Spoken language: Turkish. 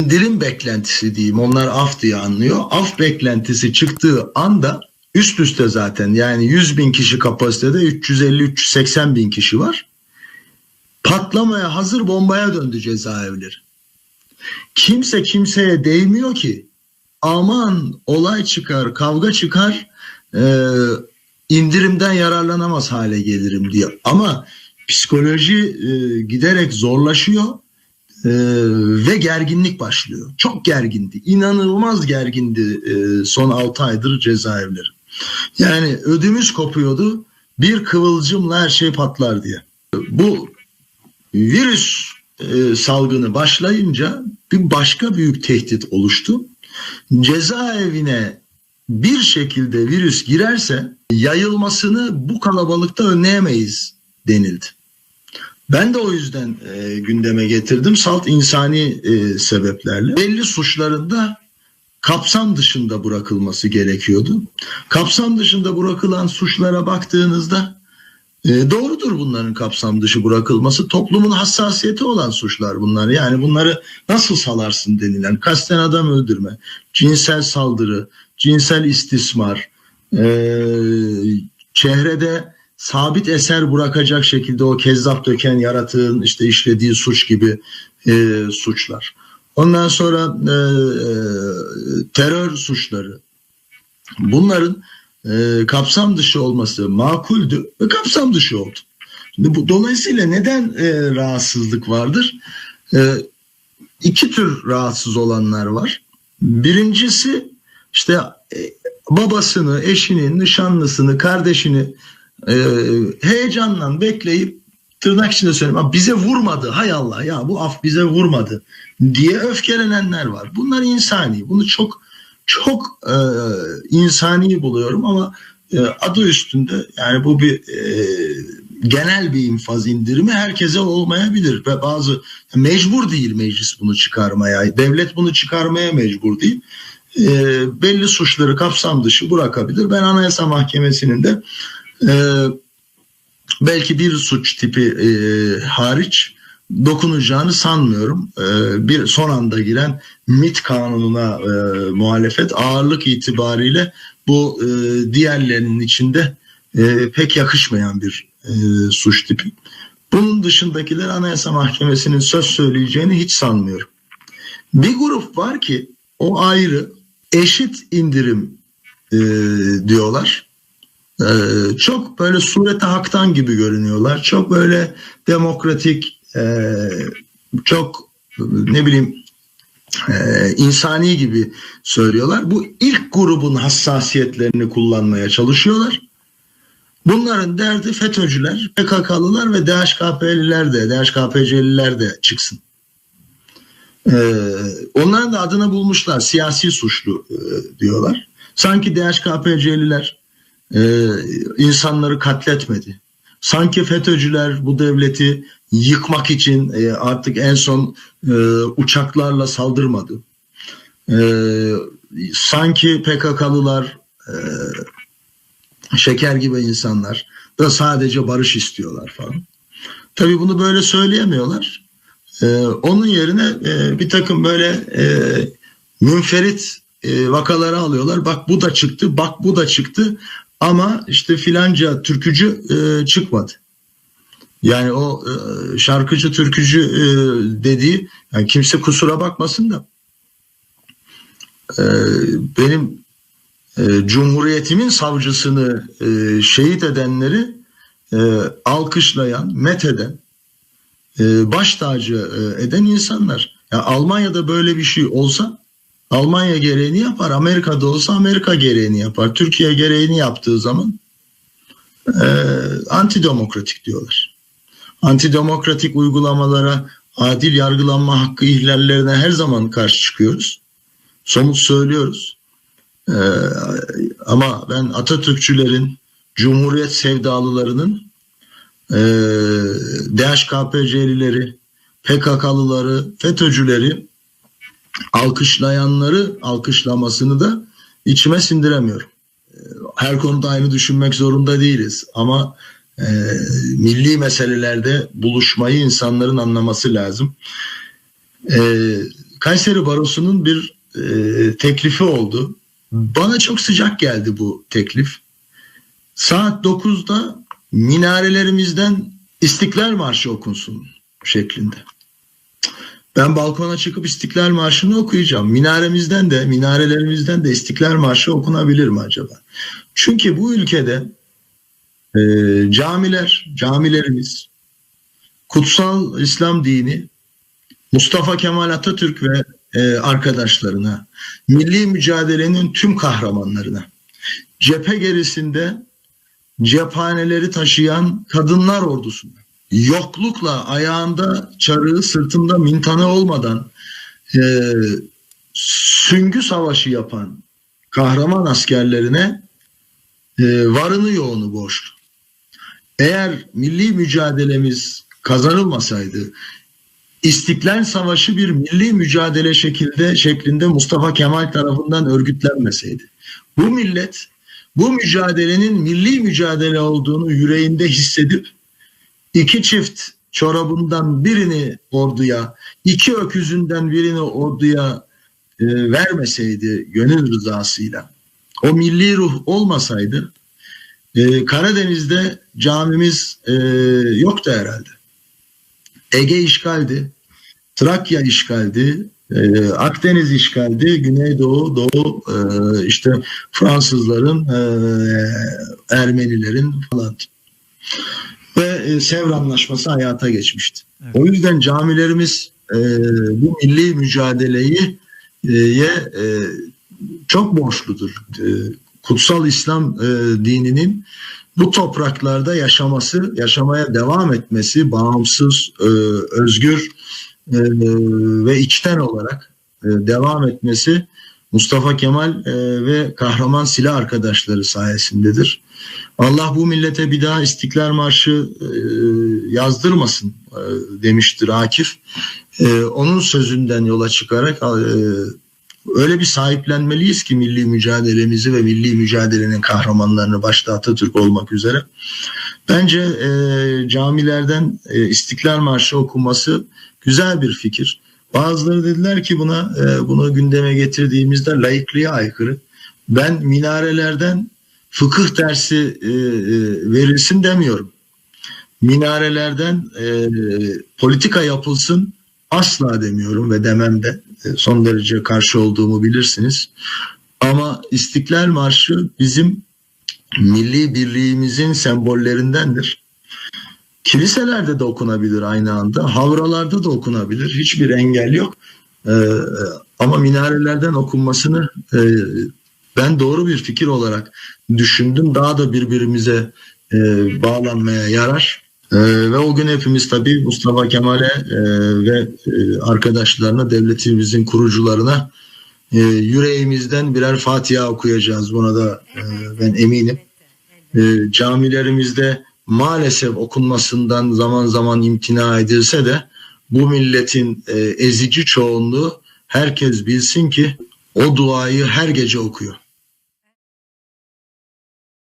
indirim beklentisi diyeyim onlar af diye anlıyor. Af beklentisi çıktığı anda üst üste zaten yani 100 bin kişi kapasitede 350-380 bin kişi var. Patlamaya hazır bombaya döndü cezaevleri. Kimse kimseye değmiyor ki aman olay çıkar kavga çıkar e, indirimden yararlanamaz hale gelirim diye. Ama psikoloji e, giderek zorlaşıyor e, ve gerginlik başlıyor. Çok gergindi. İnanılmaz gergindi e, son 6 aydır cezaevleri. Yani ödümüz kopuyordu. Bir kıvılcımla her şey patlar diye. Bu virüs e, salgını başlayınca bir başka büyük tehdit oluştu. Cezaevine bir şekilde virüs girerse yayılmasını bu kalabalıkta önleyemeyiz denildi. Ben de o yüzden e, gündeme getirdim salt insani e, sebeplerle. Belli suçlarında kapsam dışında bırakılması gerekiyordu. Kapsam dışında bırakılan suçlara baktığınızda e, doğrudur bunların kapsam dışı bırakılması. Toplumun hassasiyeti olan suçlar bunlar. Yani bunları nasıl salarsın denilen kasten adam öldürme, cinsel saldırı, cinsel istismar, e, çehrede sabit eser bırakacak şekilde o kezzap döken yaratığın işte işlediği suç gibi e, suçlar. Ondan sonra e, e, terör suçları. Bunların e, kapsam dışı olması makuldü ve kapsam dışı oldu. Şimdi bu, dolayısıyla neden e, rahatsızlık vardır? E, iki tür rahatsız olanlar var. Birincisi işte e, babasını, eşini, nişanlısını, kardeşini e, heyecanla bekleyip tırnak içinde söyleyeyim bize vurmadı hay Allah ya bu af bize vurmadı diye öfkelenenler var. Bunlar insani. Bunu çok çok e, insani buluyorum ama e, adı üstünde yani bu bir e, genel bir infaz indirimi herkese olmayabilir ve bazı mecbur değil meclis bunu çıkarmaya devlet bunu çıkarmaya mecbur değil e, belli suçları kapsam dışı bırakabilir ben Anayasa Mahkemesi'nin de e, belki bir suç tipi e, hariç dokunacağını sanmıyorum. Ee, bir son anda giren MIT kanununa e, muhalefet ağırlık itibariyle bu e, diğerlerinin içinde e, pek yakışmayan bir e, suç tipi. Bunun dışındakiler Anayasa Mahkemesi'nin söz söyleyeceğini hiç sanmıyorum. Bir grup var ki o ayrı eşit indirim e, diyorlar. E, çok böyle surete haktan gibi görünüyorlar. Çok böyle demokratik, e, çok ne bileyim e, insani gibi söylüyorlar. Bu ilk grubun hassasiyetlerini kullanmaya çalışıyorlar. Bunların derdi FETÖ'cüler, PKK'lılar ve DHKP'liler de, DHKPC'liler de çıksın. Ee, onların da adını bulmuşlar. Siyasi suçlu e, diyorlar. Sanki DHKPC'liler e, insanları katletmedi. Sanki FETÖ'cüler bu devleti yıkmak için e, artık en son e, uçaklarla saldırmadı. E, sanki PKK'lılar e, şeker gibi insanlar da sadece barış istiyorlar falan. Tabii bunu böyle söyleyemiyorlar. E, onun yerine e, bir takım böyle e, münferit e, vakaları alıyorlar. Bak bu da çıktı, bak bu da çıktı. Ama işte filanca türkücü e, çıkmadı. Yani o e, şarkıcı türkücü e, dediği yani kimse kusura bakmasın da e, benim e, cumhuriyetimin savcısını e, şehit edenleri e, alkışlayan, metheden, e, baş tacı e, eden insanlar. Yani Almanya'da böyle bir şey olsa Almanya gereğini yapar. Amerika'da olsa Amerika gereğini yapar. Türkiye gereğini yaptığı zaman e, antidemokratik diyorlar. Antidemokratik uygulamalara, adil yargılanma hakkı ihlallerine her zaman karşı çıkıyoruz. Somut söylüyoruz. E, ama ben Atatürkçülerin, Cumhuriyet sevdalılarının e, DHKPC'lileri, PKK'lıları, FETÖ'cüleri alkışlayanları alkışlamasını da içime sindiremiyorum. Her konuda aynı düşünmek zorunda değiliz ama e, milli meselelerde buluşmayı insanların anlaması lazım. E, Kayseri Barosu'nun bir e, teklifi oldu. Bana çok sıcak geldi bu teklif. Saat 9'da minarelerimizden İstiklal Marşı okunsun şeklinde. Ben balkona çıkıp İstiklal Marşı'nı okuyacağım. Minaremizden de, minarelerimizden de İstiklal Marşı okunabilir mi acaba? Çünkü bu ülkede e, camiler, camilerimiz, kutsal İslam dini, Mustafa Kemal Atatürk ve e, arkadaşlarına, milli mücadelenin tüm kahramanlarına, cephe gerisinde cephaneleri taşıyan kadınlar ordusuna, yoklukla ayağında çarığı sırtında mintanı olmadan e, süngü savaşı yapan kahraman askerlerine e, varını yoğunu borçlu. Eğer milli mücadelemiz kazanılmasaydı İstiklal Savaşı bir milli mücadele şekilde şeklinde Mustafa Kemal tarafından örgütlenmeseydi. Bu millet bu mücadelenin milli mücadele olduğunu yüreğinde hissedip iki çift çorabından birini orduya, iki öküzünden birini orduya e, vermeseydi gönül rızasıyla, o milli ruh olmasaydı e, Karadeniz'de camimiz e, yoktu herhalde. Ege işgaldi, Trakya işgaldi, e, Akdeniz işgaldi, Güneydoğu, Doğu e, işte Fransızların, e, Ermenilerin falan. Ve e, Sevr Anlaşması hayata geçmişti. Evet. O yüzden camilerimiz e, bu milli mücadeleyi e, e, çok borçludur. E, kutsal İslam e, dininin bu topraklarda yaşaması, yaşamaya devam etmesi, bağımsız, e, özgür e, ve içten olarak e, devam etmesi Mustafa Kemal e, ve kahraman silah arkadaşları sayesindedir. Allah bu millete bir daha İstiklal Marşı e, yazdırmasın e, demiştir Akif. E, onun sözünden yola çıkarak öyle bir sahiplenmeliyiz ki milli mücadelemizi ve milli mücadelenin kahramanlarını başta Atatürk olmak üzere. Bence camilerden İstiklal Marşı okunması güzel bir fikir. Bazıları dediler ki buna bunu gündeme getirdiğimizde laikliğe aykırı. Ben minarelerden fıkıh dersi e, e, verilsin demiyorum. Minarelerden e, politika yapılsın asla demiyorum ve demem de son derece karşı olduğumu bilirsiniz. Ama İstiklal Marşı bizim milli birliğimizin sembollerindendir. Kiliselerde de okunabilir aynı anda, havralarda da okunabilir. Hiçbir engel yok. Ee, ama minarelerden okunmasını e, ben doğru bir fikir olarak düşündüm. Daha da birbirimize e, bağlanmaya yarar. E, ve o gün hepimiz tabii Mustafa Kemal'e e, ve e, arkadaşlarına, devletimizin kurucularına e, yüreğimizden birer Fatiha okuyacağız. Buna da e, ben eminim. E, camilerimizde maalesef okunmasından zaman zaman imtina edilse de bu milletin e, ezici çoğunluğu herkes bilsin ki o duayı her gece okuyor.